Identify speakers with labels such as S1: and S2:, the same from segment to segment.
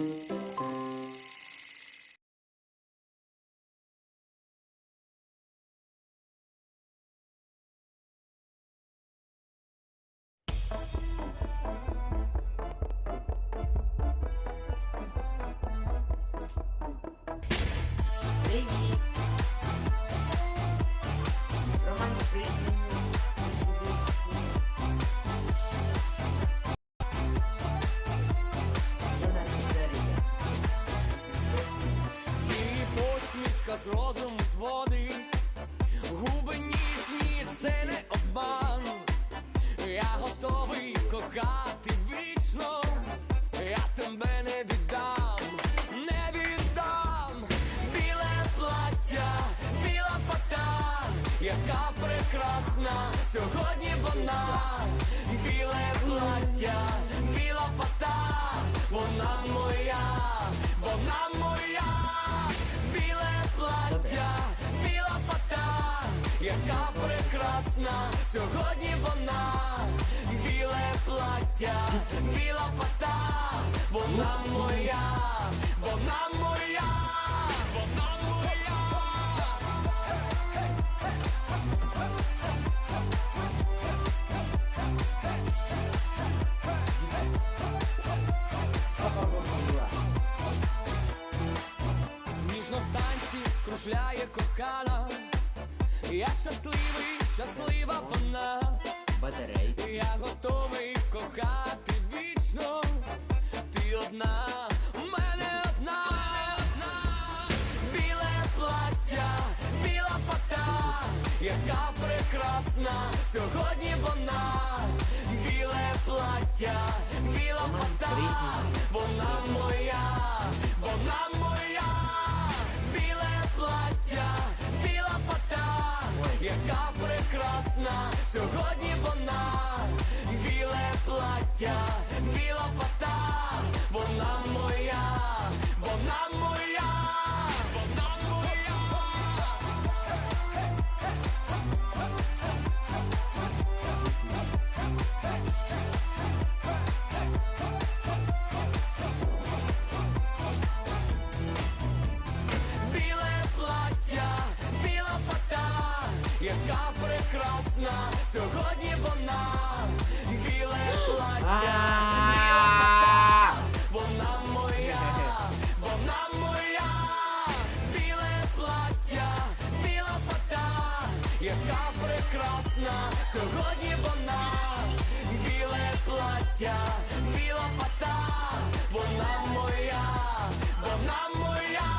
S1: Mm-hmm. Розуму зводить, губи ніжні, це не обман. Я готовий кохати вічно, я тебе не віддам, не віддам. Біле плаття, біла фата, яка прекрасна, сьогодні вона, біле плаття, біла фата, вона моя, вона плаття, біла фата, вона моя, вона моя, вона моя. Ніжно в танці кружляє кохана. Я щасливий, щаслива вона.
S2: Батарейки.
S1: Я готовий прекрасна, сьогодні вона, біле плаття, біла фата, вона моя, вона моя, вона моя, вона моя, біле плаття, біла фата, яка прекрасна, сьогодні вона, біле плаття, біла фата, вона моя, вона моя,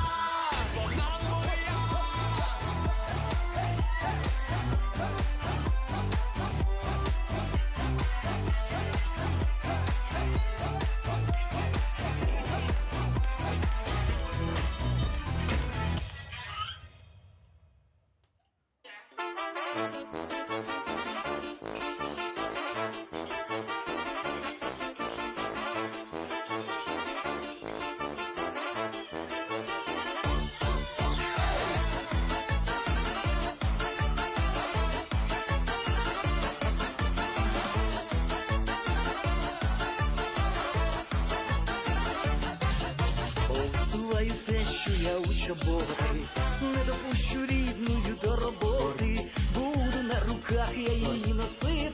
S3: я не допущу рідною до роботи, буду на руках я її носити,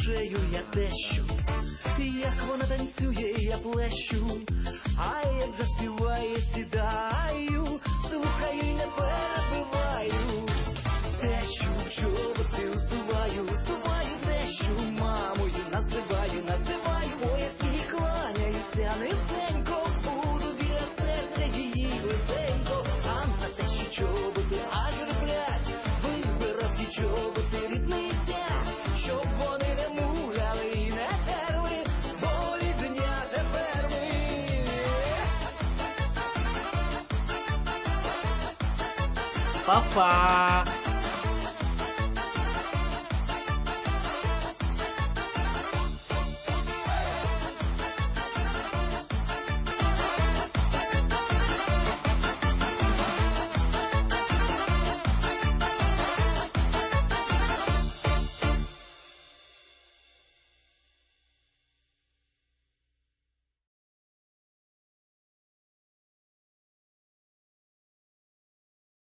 S3: душею я тещу, як вона танцює, я плещу, а як заспіває, сідаю. 拜
S4: 拜。